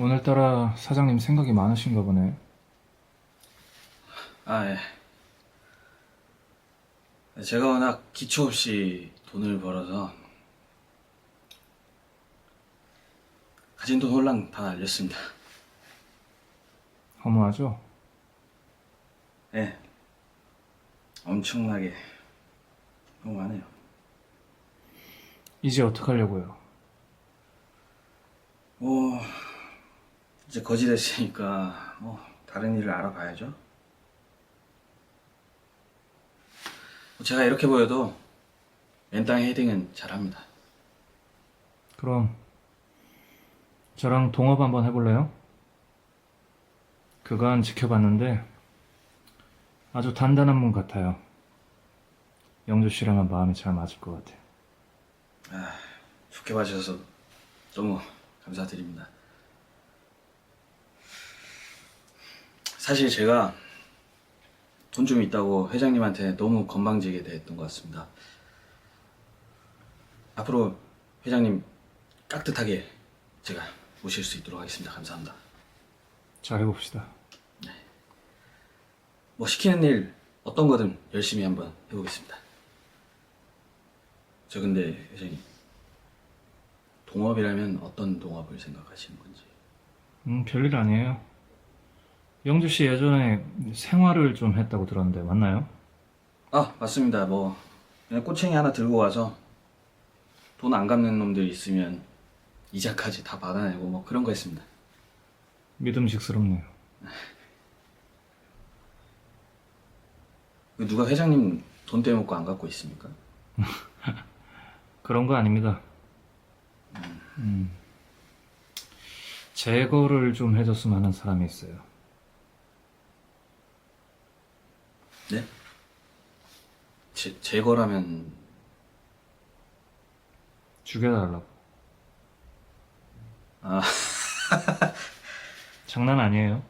오늘따라 사장님 생각이 많으신가 보네. 아, 예. 제가 워낙 기초 없이 돈을 벌어서 가진 돈 홀랑 다 날렸습니다. 허무하죠? 예. 엄청나게 너무하네요. 이제 어떡하려고요? 뭐 이제 거지 됐으니까 뭐 다른 일을 알아봐야죠. 제가 이렇게 보여도 맨땅 헤딩은 잘합니다. 그럼 저랑 동업 한번 해볼래요? 그간 지켜봤는데 아주 단단한 분 같아요. 영주 씨랑은 마음이 잘 맞을 것 같아요. 좋게 봐주셔서 너무 감사드립니다. 사실 제가 돈 좀 있다고 회장님한테 너무 건방지게 대했던 것 같습니다. 앞으로 회장님 깍듯하게 제가 모실 수 있도록 하겠습니다. 감사합니다. 잘 해봅시다. 뭐 시키는 일 어떤 거든 열심히 한번 해보겠습니다. 저 근데 회장님 동업이라면 어떤 동업을 생각하시는 건지 음, 별일 아니에요. 영주 씨 예전에 생활을 좀 했다고 들었는데 맞나요? 아 맞습니다 뭐 그냥 꼬챙이 하나 들고 와서 돈 안 갚는 놈들 있으면 이자까지 다 받아내고 뭐 그런 거 했습니다 믿음직스럽네요. 누가 회장님 돈 떼먹고 안 갚고 있습니까? 그런 거 아닙니다. 음, 제거를 좀 해줬으면 하는 사람이 있어요. 네? 제, 제 거라면 죽여달라고. 아 장난 아니에요.